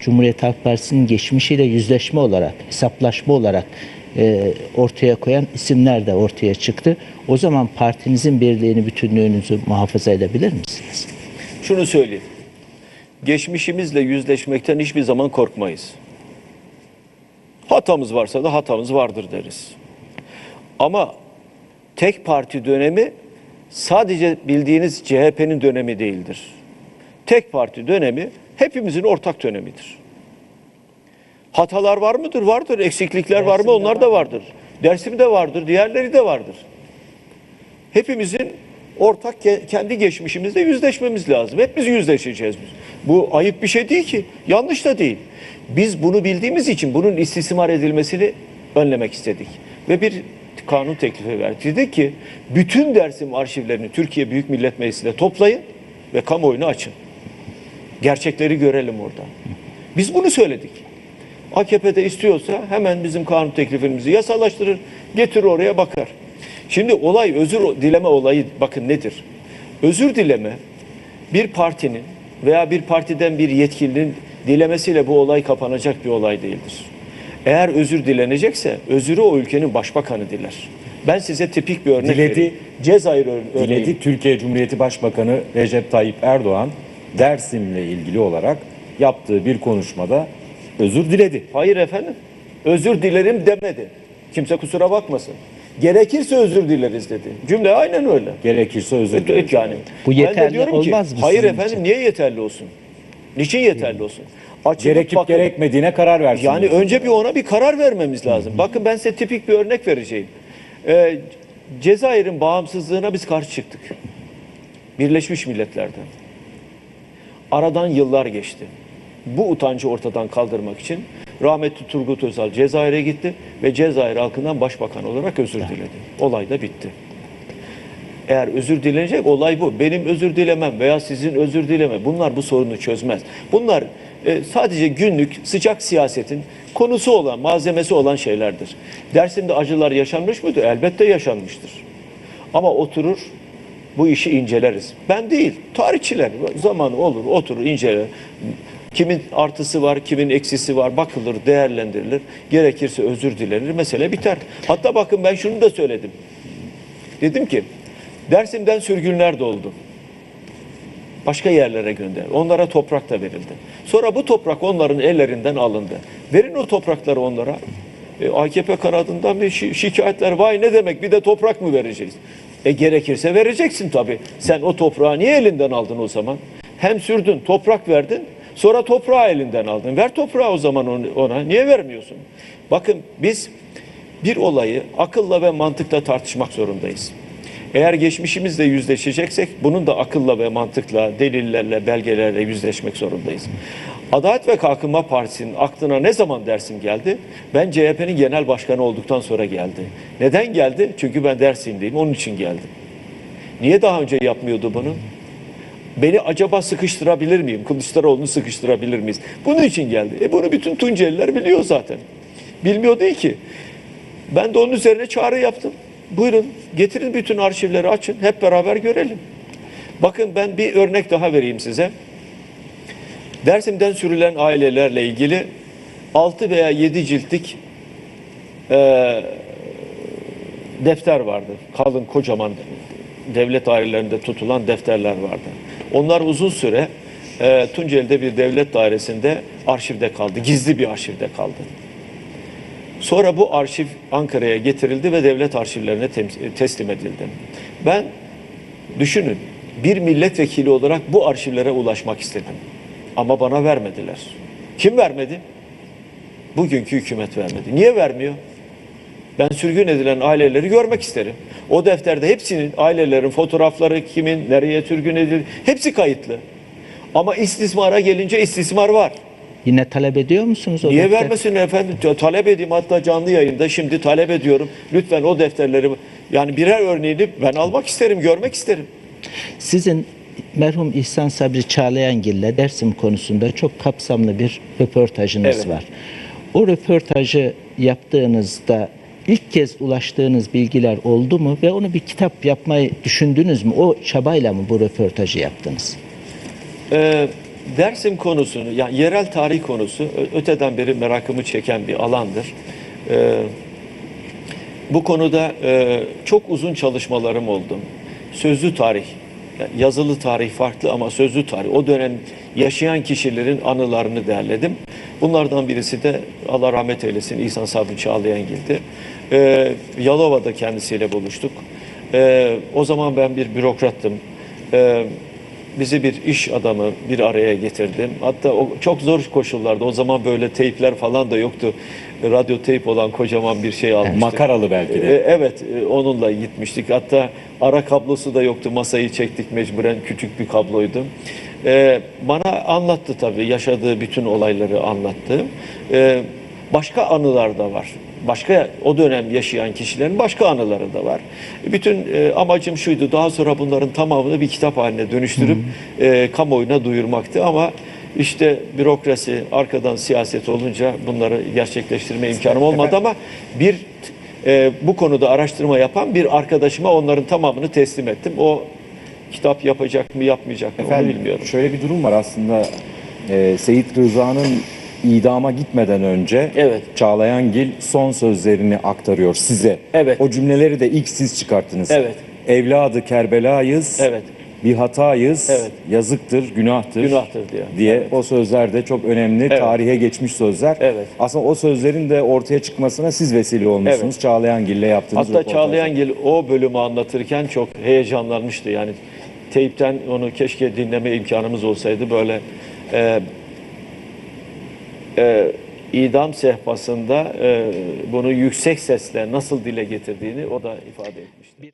Cumhuriyet Halk Partisi'nin geçmişiyle yüzleşme olarak, hesaplaşma olarak e, ortaya koyan isimler de ortaya çıktı. O zaman partinizin birliğini, bütünlüğünüzü muhafaza edebilir misiniz? Şunu söyleyeyim. Geçmişimizle yüzleşmekten hiçbir zaman korkmayız. Hatamız varsa da hatamız vardır deriz. Ama tek parti dönemi sadece bildiğiniz CHP'nin dönemi değildir. Tek parti dönemi hepimizin ortak dönemidir. Hatalar var mıdır? Vardır. Eksiklikler var mı? Onlar da vardır. Dersimde vardır. Diğerleri de vardır. Hepimizin ortak ke- kendi geçmişimizle yüzleşmemiz lazım. Hepimiz yüzleşeceğiz. Bu ayıp bir şey değil ki. Yanlış da değil. Biz bunu bildiğimiz için bunun istismar edilmesini önlemek istedik. Ve bir kanun teklifi verdik. Dedik ki bütün Dersim arşivlerini Türkiye Büyük Millet Meclisi'nde toplayın ve kamuoyuna açın. Gerçekleri görelim orada. Biz bunu söyledik. AKP'de istiyorsa hemen bizim kanun teklifimizi yasalaştırır, getirir oraya bakar. Şimdi olay özür dileme olayı bakın nedir? Özür dileme bir partinin veya bir partiden bir yetkilinin dilemesiyle bu olay kapanacak bir olay değildir. Eğer özür dilenecekse özürü o ülkenin başbakanı diler. Ben size tipik bir örnek Diledi. vereyim. Cezayir ör- örneği. Diledi Türkiye Cumhuriyeti Başbakanı Recep Tayyip Erdoğan Dersim'le ilgili olarak yaptığı bir konuşmada özür diledi. Hayır efendim. Özür dilerim demedi. Kimse kusura bakmasın. Gerekirse özür dileriz dedi. Cümle aynen öyle. Gerekirse özür diledi. yani. Bu Ben de yeterli diyorum olmaz mı Hayır efendim için? niye yeterli olsun? Niçin yeterli olsun? Açılıp Gerekip bakın- gerekmediğine karar versin. Yani diyorsun. önce bir ona bir karar vermemiz lazım. Bakın ben size tipik bir örnek vereceğim. Ee, Cezayir'in bağımsızlığına biz karşı çıktık. Birleşmiş Milletler'den. Aradan yıllar geçti. Bu utancı ortadan kaldırmak için rahmetli Turgut Özal Cezayir'e gitti ve Cezayir halkından başbakan olarak özür diledi. Olay da bitti. Eğer özür dilenecek olay bu. Benim özür dilemem veya sizin özür dileme. Bunlar bu sorunu çözmez. Bunlar e, sadece günlük sıcak siyasetin konusu olan, malzemesi olan şeylerdir. Dersimde acılar yaşanmış mıydı? Elbette yaşanmıştır. Ama oturur bu işi inceleriz. Ben değil, tarihçiler zamanı olur, oturur inceler. Kimin artısı var, kimin eksisi var bakılır, değerlendirilir. Gerekirse özür dilenir, mesele biter. Hatta bakın ben şunu da söyledim. Dedim ki Dersim'den sürgünler de oldu. Başka yerlere gönder. Onlara toprak da verildi. Sonra bu toprak onların ellerinden alındı. Verin o toprakları onlara. E, AKP kanadından bir şi- şikayetler vay ne demek bir de toprak mı vereceğiz? E gerekirse vereceksin tabii. Sen o toprağı niye elinden aldın o zaman? Hem sürdün toprak verdin sonra toprağı elinden aldın. Ver toprağı o zaman ona. Niye vermiyorsun? Bakın biz bir olayı akılla ve mantıkla tartışmak zorundayız. Eğer geçmişimizle yüzleşeceksek bunun da akılla ve mantıkla, delillerle, belgelerle yüzleşmek zorundayız. Adalet ve Kalkınma Partisi'nin aklına ne zaman dersim geldi? Ben CHP'nin genel başkanı olduktan sonra geldi. Neden geldi? Çünkü ben Dersim'deyim, onun için geldim. Niye daha önce yapmıyordu bunu? Beni acaba sıkıştırabilir miyim? Kılıçdaroğlu'nu sıkıştırabilir miyiz? Bunun için geldi. E bunu bütün Tunceliler biliyor zaten. Bilmiyor değil ki. Ben de onun üzerine çağrı yaptım. Buyurun getirin bütün arşivleri açın. Hep beraber görelim. Bakın ben bir örnek daha vereyim size. Dersim'den sürülen ailelerle ilgili 6 veya 7 ciltlik eee, defter vardı. Kalın kocaman devlet dairelerinde tutulan defterler vardı. Onlar uzun süre eee Tunceli'de bir devlet dairesinde arşivde kaldı. Gizli bir arşivde kaldı. Sonra bu arşiv Ankara'ya getirildi ve devlet arşivlerine tem- teslim edildi. Ben düşünün bir milletvekili olarak bu arşivlere ulaşmak istedim. Ama bana vermediler. Kim vermedi? Bugünkü hükümet vermedi. Niye vermiyor? Ben sürgün edilen aileleri görmek isterim. O defterde hepsinin ailelerin fotoğrafları kimin nereye sürgün edildi hepsi kayıtlı. Ama istismara gelince istismar var. Yine talep ediyor musunuz o Niye defter? vermesin efendim? Ta- Talep edeyim hatta canlı yayında şimdi talep ediyorum. Lütfen o defterleri yani birer örneğini ben almak isterim, görmek isterim. Sizin merhum İhsan Sabri Çağlayangil'le Dersim konusunda çok kapsamlı bir röportajınız Evet. var. O röportajı yaptığınızda ilk kez ulaştığınız bilgiler oldu mu ve onu bir kitap yapmayı düşündünüz mü? O çabayla mı bu röportajı yaptınız? Ee, Dersim konusunu, yani yerel tarih konusu öteden beri merakımı çeken bir alandır. Ee, bu konuda e, çok uzun çalışmalarım oldu. Sözlü tarih, yani yazılı tarih farklı ama sözlü tarih. O dönem yaşayan kişilerin anılarını derledim. Bunlardan birisi de Allah rahmet eylesin İhsan Sabri Çağlayangil'di. Ee, Yalova'da kendisiyle buluştuk. Ee, o zaman ben bir bürokrattım. Ee, bizi bir iş adamı bir araya getirdim. Hatta o çok zor koşullarda o zaman böyle teypler falan da yoktu. Radyo teyp olan kocaman bir şey almıştık. Makaralı belki de. E, Evet, e, onunla gitmiştik. Hatta ara kablosu da yoktu. Masayı çektik mecburen. Küçük bir kabloydu. E, bana anlattı tabii. Yaşadığı bütün olayları anlattı. E, başka anılar da var. Başka o dönem yaşayan kişilerin başka anıları da var. Bütün e, amacım şuydu. Daha sonra bunların tamamını bir kitap haline dönüştürüp e, kamuoyuna duyurmaktı. Ama işte bürokrasi, arkadan siyaset olunca bunları gerçekleştirme imkanım olmadı ama bir e, bu konuda araştırma yapan bir arkadaşıma onların tamamını teslim ettim. O kitap yapacak mı yapmayacak mı onu Efendim bilmiyorum. şöyle bir durum var aslında. Ee, Seyit Rıza'nın idama gitmeden önce Evet. Çağlayangil son sözlerini aktarıyor size. Evet. O cümleleri de ilk siz çıkarttınız. Evet. Evladı Kerbelayız. Evet. Bir hatayız. Evet. Yazıktır, günahtır. Günahtır diyor. Diye Evet. o sözler de çok önemli. Evet. Tarihe geçmiş sözler. Evet. Aslında o sözlerin de ortaya çıkmasına siz vesile olmuşsunuz. Evet. Çağlayangil'le yaptığınız Hatta. Çağlayangil o bölümü anlatırken çok heyecanlanmıştı. Yani teypten onu keşke dinleme imkanımız olsaydı böyle e, e, idam sehpasında e, bunu yüksek sesle nasıl dile getirdiğini o da ifade etmişti.